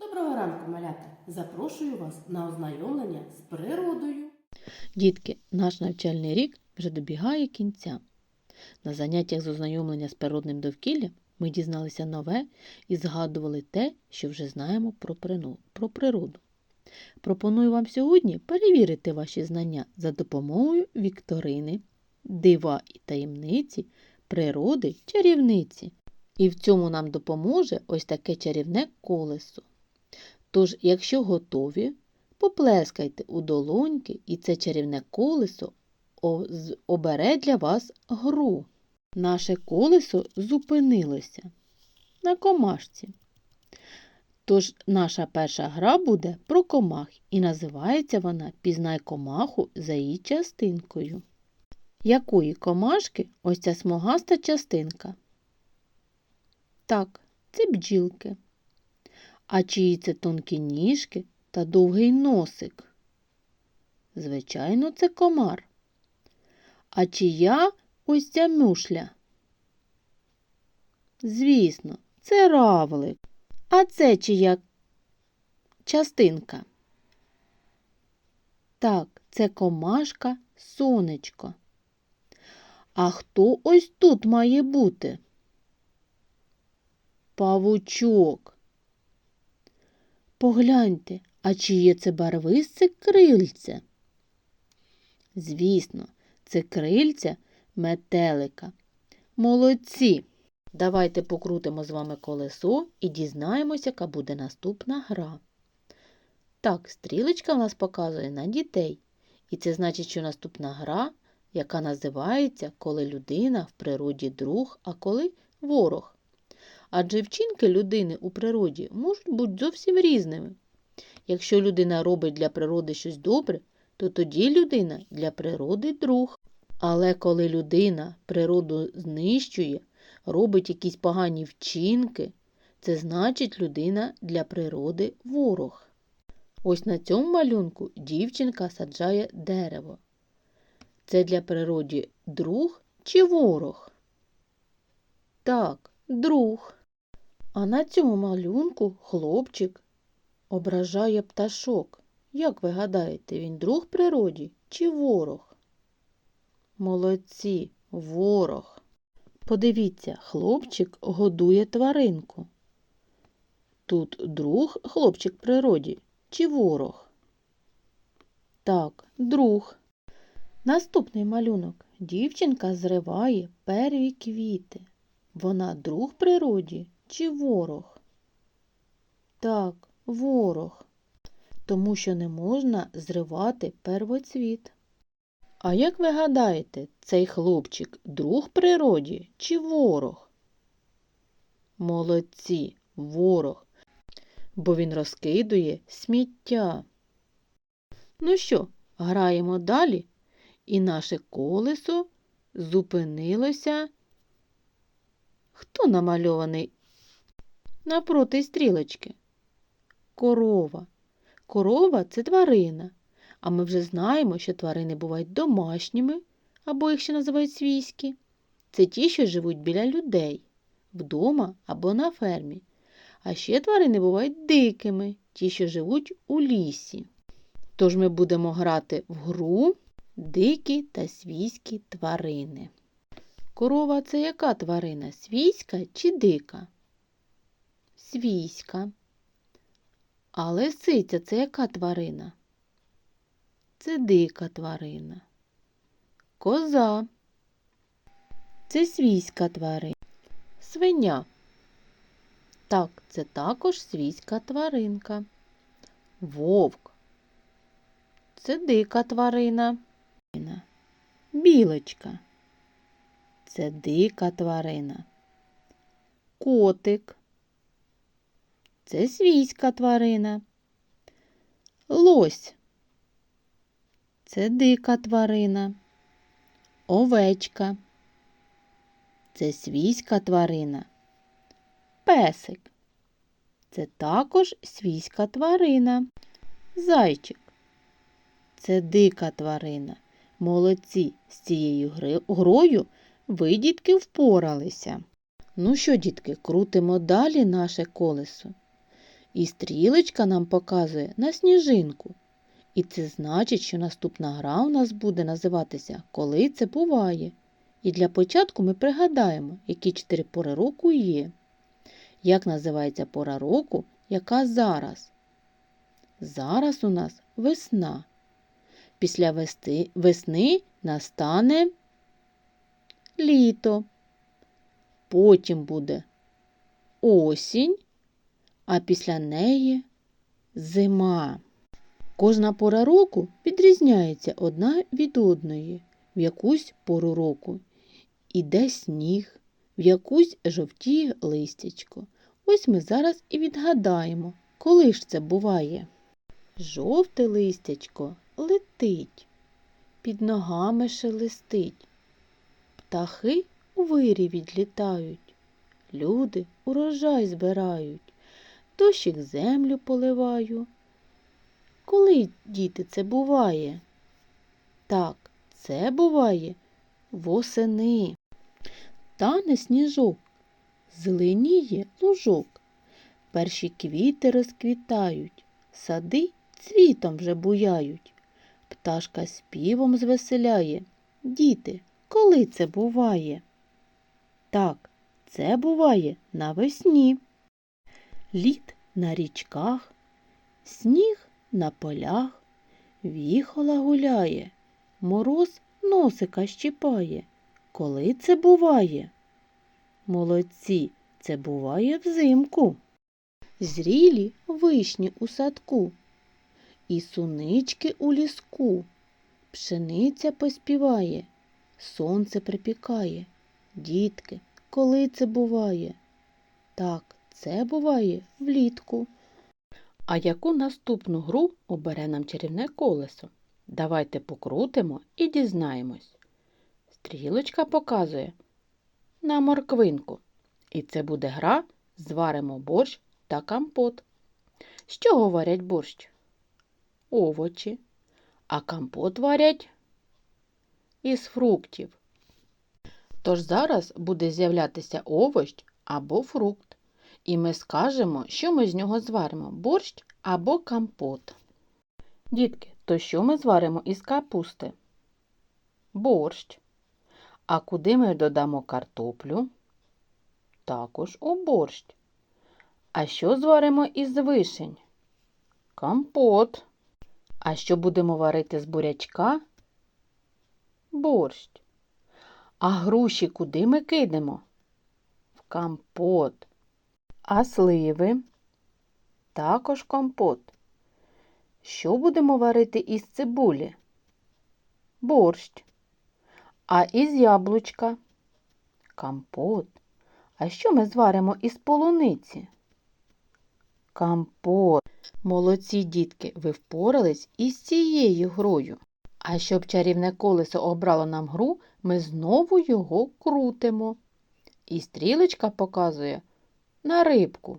Доброго ранку, малята! Запрошую вас на ознайомлення з природою. Дітки, наш навчальний рік вже добігає кінця. На заняттях з ознайомлення з природним довкіллям ми дізналися нове і згадували те, що вже знаємо про, природу. Пропоную вам сьогодні перевірити ваші знання за допомогою вікторини, дива і таємниці, природи, чарівниці. І в цьому нам допоможе ось таке чарівне колесо. Тож, якщо готові, Поплескайте у долоньки, і це чарівне колесо обере для вас гру. Наше колесо зупинилося на комашці. Тож наша перша гра буде про комах, і називається вона Пізнай комаху за її частинкою. Якої комашки ось ця смугаста частинка? Так, це бджілки. А чиї це тонкі ніжки та довгий носик? Звичайно, це комар. А чия ось ця мюшля? Звісно, це равлик. А це чия частинка? Так, це комашка сонечко. А хто ось тут має бути? Павучок. Погляньте, а чиє це барвисте крильце? Звісно, це крильця метелика. Молодці! Давайте покрутимо з вами колесо і дізнаємося, яка буде наступна гра. Так, стрілочка в нас показує на дітей. І це значить, що наступна гра, яка називається Коли людина в природі друг, а коли ворог. Адже вчинки людини у природі можуть бути зовсім різними. Якщо людина робить для природи щось добре, то тоді людина для природи друг. Але коли людина природу знищує, робить якісь погані вчинки, це значить людина для природи ворог. Ось на цьому малюнку дівчинка саджає дерево. Це для природи друг чи ворог? Так, друг. А на цьому малюнку хлопчик ображає пташок. Як ви гадаєте, він друг природі чи ворог? Молодці, ворог. Подивіться, хлопчик годує тваринку. Тут друг хлопчик природі чи ворог? Так, друг. Наступний малюнок. Дівчинка зриває перві квіти. Вона друг природі чи ворог? Так, ворог. Тому що не можна зривати первоцвіт. А як ви гадаєте, цей хлопчик друг природі чи ворог? Молодці, ворог, бо він розкидує сміття. Ну що, граємо далі, і наше колесо зупинилося. Хто намальований напроти стрілочки? Корова. Корова це тварина. А ми вже знаємо, що тварини бувають домашніми, або їх ще називають свійські. Це ті, що живуть біля людей, вдома або на фермі. А ще тварини бувають дикими, ті, що живуть у лісі. Тож ми будемо грати в гру дикі та свійські тварини. Корова це яка тварина? Свійська чи дика? Свійська. А лисиця це яка тварина? Це дика тварина. Коза. Це свійська тварина. Свиня. Так, це також свійська тваринка. Вовк. Це дика тварина. Білочка. Це дика тварина. Котик. Це свійська тварина. Лось. Це дика тварина. Овечка. Це свійська тварина. Песик. Це також свійська тварина. Зайчик. Це дика тварина. Молодці, з цією грою ви, дітки, впоралися. Ну що, дітки, крутимо далі наше колесо. І стрілочка нам показує на сніжинку. І це значить, що наступна гра у нас буде називатися Коли це буває. І для початку ми пригадаємо, які чотири пори року є. Як називається пора року, яка зараз? Зараз у нас весна. Після вести, весни настане літо. Потім буде осінь, а після неї зима. Кожна пора року відрізняється одна від одної. В якусь пору року іде сніг, в якусь жовтіє листячко. Ось ми зараз і відгадаємо, коли ж це буває. Жовте листячко летить, під ногами шелестить. Птахи у вирі відлітають, люди урожай збирають, дощик землю поливаю. Коли, діти, це буває? Так, це буває восени. Тане сніжок, зеленіє лужок. Перші квіти розквітають, сади цвітом вже буяють. Пташка співом звеселяє. Діти, коли це буває? Так, це буває навесні. Лід на річках, сніг на полях, віхола гуляє, мороз носика щіпає. Коли це буває? Молодці, це буває взимку. Зрілі вишні у садку, і сунички у ліску. Пшениця поспіває, сонце припікає. Дітки, коли це буває? Так, це буває влітку. А яку наступну гру обере нам чарівне колесо? Давайте покрутимо і дізнаємось. Стрілочка показує на морквинку. І це буде гра зваримо борщ та компот. З чого варять борщ? Овочі. А компот варять із фруктів. Тож зараз буде з'являтися овощ або фрукт. І ми скажемо, що ми з нього зваримо борщ або компот. Дітки, то що ми зваримо із капусти? Борщ. А куди ми додамо картоплю? Також у борщ. А що зваримо із вишень? Компот. А що будемо варити з бурячка? Борщ. А груші куди ми кидемо? В компот. А сливи? Також компот. Що будемо варити із цибулі? Борщ. А із яблучка? Компот. А що ми зваримо із полуниці? Компот. Молодці дітки, ви впорались із цією грою. А щоб чарівне колесо обрало нам гру, ми знову його крутимо. І стрілочка показує на рибку.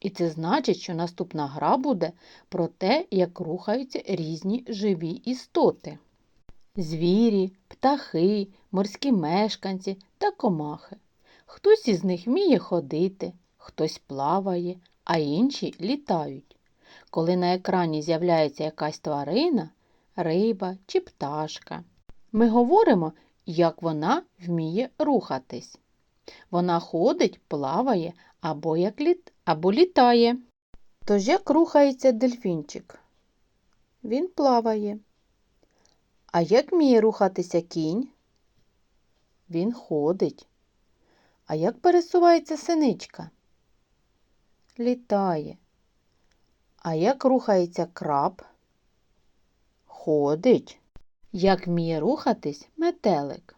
І це значить, що наступна гра буде про те, як рухаються різні живі істоти. Звірі, птахи, морські мешканці та комахи. Хтось із них вміє ходити, хтось плаває, а інші літають. Коли на екрані з'являється якась тварина, риба чи пташка, ми говоримо, як вона вміє рухатись. Вона ходить, плаває або, як літ... або літає. Тож як рухається дельфінчик? Він плаває. А як вміє рухатися кінь? Він ходить. А як пересувається синичка? Літає. А як рухається краб? Ходить. Як вміє рухатись метелик?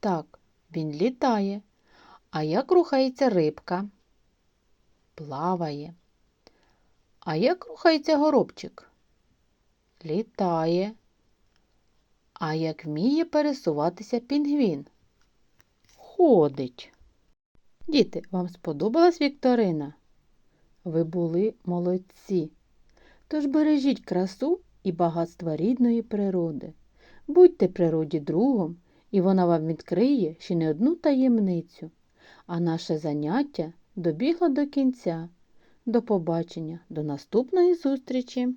Так, він літає. А як рухається рибка? Плаває. А як рухається горобчик? Літає. А як вміє пересуватися пінгвін? Ходить. Діти, вам сподобалась Вікторина? Ви були молодці. Тож бережіть красу і багатства рідної природи. Будьте природі другом, і вона вам відкриє ще не одну таємницю. А наше заняття добігло до кінця. До побачення, до наступної зустрічі!